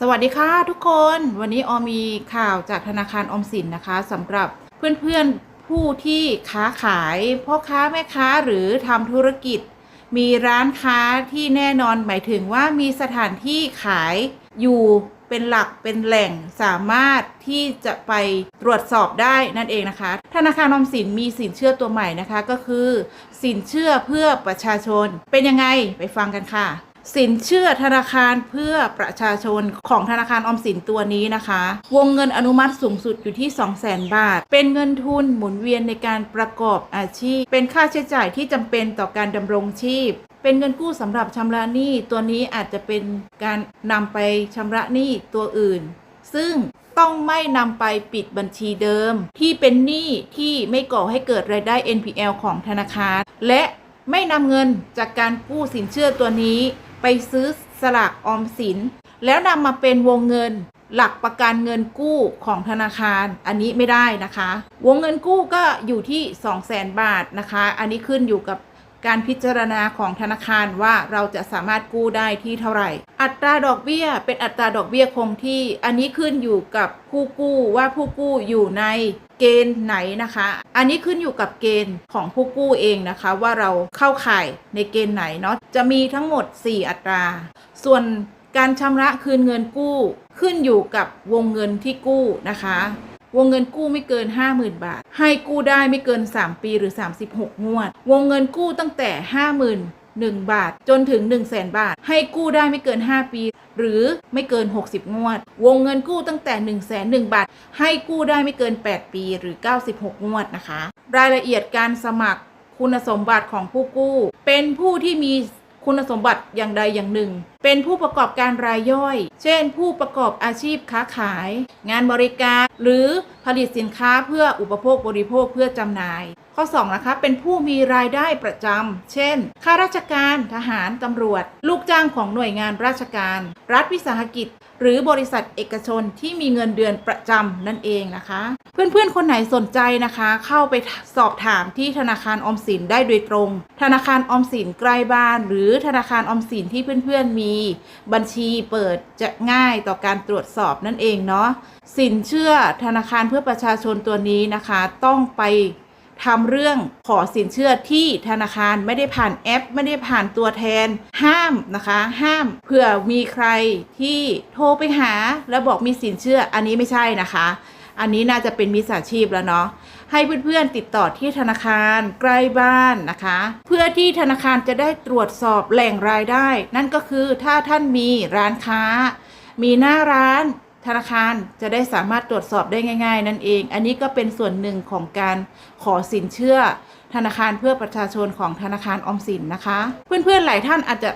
สวัสดีค่ะทุกคนวันนี้ออมีข่าวจากธนาคารออมสินนะคะสำหรับเพื่อนๆผู้ที่ค้าขายพ่อค้าแม่ค้าหรือทำธุรกิจ มีร้านค้าที่แน่นอนหมายถึงว่ามีสถานที่ขายอยู่เป็นหลักเป็นแหล่งสามารถที่จะไปตรวจสอบได้นั่นเองนะคะ ธนาคารออมสินมีสินเชื่อตัวใหม่นะคะก็คือ สินเชื่อเพื่อประชาชนเป็นยังไงไปฟังกันค่ะ สินเชื่อธนาคารเพื่อประชาชนของธนาคารออมสินตัวนี้นะคะ วงเงินอนุมัติสูงสุดอยู่ที่ 200,000 บาท เป็นเงินทุนหมุนเวียนในการประกอบอาชีพ เป็นค่าใช้จ่ายที่จำเป็นต่อการดำรงชีพ เป็นเงินกู้สำหรับชำระหนี้ตัวนี้อาจจะเป็นการนำไปชำระหนี้ตัวอื่น ซึ่งต้องไม่นำไปปิดบัญชีเดิม ที่เป็นหนี้ที่ไม่ก่อให้เกิดรายได้ NPL ของธนาคาร และไม่นำเงินจากการกู้สินเชื่อตัวนี้ ไปซื้อสลากออมสิน แล้วนำมาเป็นวงเงินหลักประกันเงินกู้ของธนาคารอันนี้ไม่ได้นะคะ วงเงินกู้ก็อยู่ที่ 200,000 บาทนะคะ อันนี้ขึ้นอยู่กับ การพิจารณาของธนาคารว่าเราจะสามารถกู้ได้ที่เท่าไหร่ อัตราดอกเบี้ยเป็นอัตราดอกเบี้ยคงที่ อันนี้ขึ้นอยู่กับผู้กู้ว่าผู้กู้อยู่ในเกณฑ์ไหนนะคะ อันนี้ขึ้นอยู่กับเกณฑ์ของผู้กู้เองนะคะ ว่าเราเข้าข่ายในเกณฑ์ไหนเนาะจะมีทั้งหมด 4 อัตรา ส่วนการชำระคืนเงินกู้ ขึ้นอยู่กับวงเงินที่กู้นะคะ วงเงินกู้ไม่เกิน 50,000 บาท ให้กู้ได้ไม่เกิน 3 ปีหรือ 36 งวด วงเงินกู้ตั้งแต่51,000บาทจนถึง 100,000บาท ให้กู้ได้ไม่เกิน 5 ปี หรือไม่เกิน 60 งวด วงเงินกู้ตั้งแต่ 1 0 0 0 0 0บาท ให้กู้ได้ไม่เกิน 8 ปีหรือ 96 งวดนะคะ รายละเอียดการสมัครคุณสมบัติของผู้กู้ เป็นผู้ที่มีคุณสมบัติอย่างใดอย่างหนึ่ง เป็นผู้ประกอบการรายย่อย เช่น ผู้ประกอบอาชีพค้าขาย งานบริการ หรือผลิตสินค้าเพื่ออุปโภคบริโภคเพื่อจำหน่าย ข้อ2นะคะเป็นผู้มีรายได้ประจำเช่นข้าราชการทหารตำรวจ ลูกจ้างของหน่วยงานราชการ รัฐวิสาหกิจ หรือบริษัทเอกชนที่มีเงินเดือนประจำนั่นเองนะคะ เพื่อนๆ คนไหนสนใจนะคะ เข้าไปสอบถามที่ธนาคารออมสินได้โดยตรง ธนาคารออมสินใกล้บ้าน หรือธนาคารออมสินที่เพื่อนๆมี บัญชีเปิดจะง่ายต่อการตรวจสอบนั่นเองเนาะสินเชื่อธนาคารเพื่อประชาชนตัวนี้นะคะ ต้องไปทำเรื่องขอสินเชื่อที่ธนาคารไม่ได้ผ่านแอป ไม่ได้ผ่านตัวแทน ห้ามนะคะ ห้ามเผื่อมีใครที่โทรไปหา แล้วบอกมีสินเชื่ออันนี้ไม่ใช่นะคะ อันนี้น่าจะเป็นมิจฉาชีพแล้วเนาะให้เพื่อนๆติดต่อที่ธนาคารใกล้บ้านนะคะ เพื่อที่ธนาคารจะได้ตรวจสอบแหล่งรายได้ นั่นก็คือถ้าท่านมีร้านค้า มีหน้าร้านธนาคารจะได้สามารถตรวจสอบได้ง่าย ๆ นั่นเอง อันนี้ก็เป็นส่วนหนึ่งของการขอสินเชื่อ ธนาคารเพื่อประชาชนของธนาคารออมสินนะคะ เพื่อนๆหลายท่านอาจจะ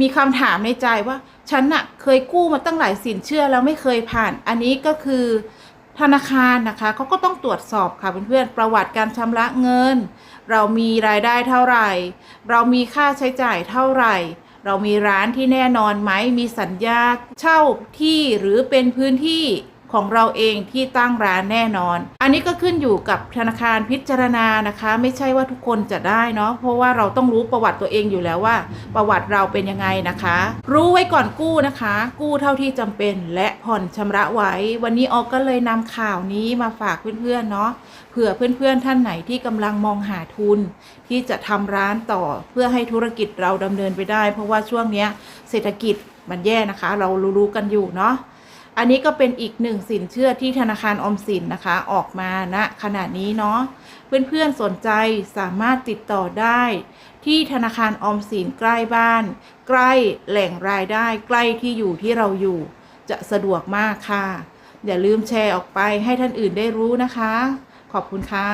มีคำถามในใจว่า ฉันน่ะเคยกู้มาตั้งหลายสินเชื่อแล้วไม่เคยผ่าน อันนี้ก็คือธนาคารนะคะเขาก็ต้องตรวจสอบค่ะเพื่อนๆประวัติการชำระเงิน เรามีรายได้เท่าไหร่ เรามีค่าใช้จ่ายเท่าไหร่ เรามีร้านที่แน่นอนไหมมีสัญญาเช่าที่หรือเป็นพื้นที่ ของเราเองที่ตั้งร้านแน่นอน อันนี้ก็ขึ้นอยู่กับธนาคารพิจารณานะคะ ไม่ใช่ว่าทุกคนจะได้เนาะเพราะว่าเราต้องรู้ประวัติตัวเองอยู่แล้วว่า ประวัติเราเป็นยังไงนะคะ รู้ไว้ก่อนกู้นะคะ กู้เท่าที่จำเป็นและผ่อนชำระไว้ วันนี้ออกก็เลยนำข่าวนี้มาฝากเพื่อนๆเนาะเผื่อเพื่อนๆท่านไหนที่กำลังมองหาทุน ที่จะทำร้านต่อเพื่อให้ธุรกิจเราดำเนินไปได้ เพราะว่าช่วงเนี้ยเศรษฐกิจมันแย่นะคะ เรารู้ๆกันอยู่เนาะ อันนี้ก็เป็นอีกหนึ่งสินเชื่อที่ธนาคารออมสินนะคะออกมาณนะขณะนี้เนาะเพื่อนๆสนใจสามารถติดต่อได้ ที่ธนาคารออมสินใกล้บ้าน ใกล้แหล่งรายได้ ใกล้ที่อยู่ที่เราอยู่จะสะดวกมากค่ะ อย่าลืมแชร์ออกไปให้ท่านอื่นได้รู้นะคะ ขอบคุณค่ะ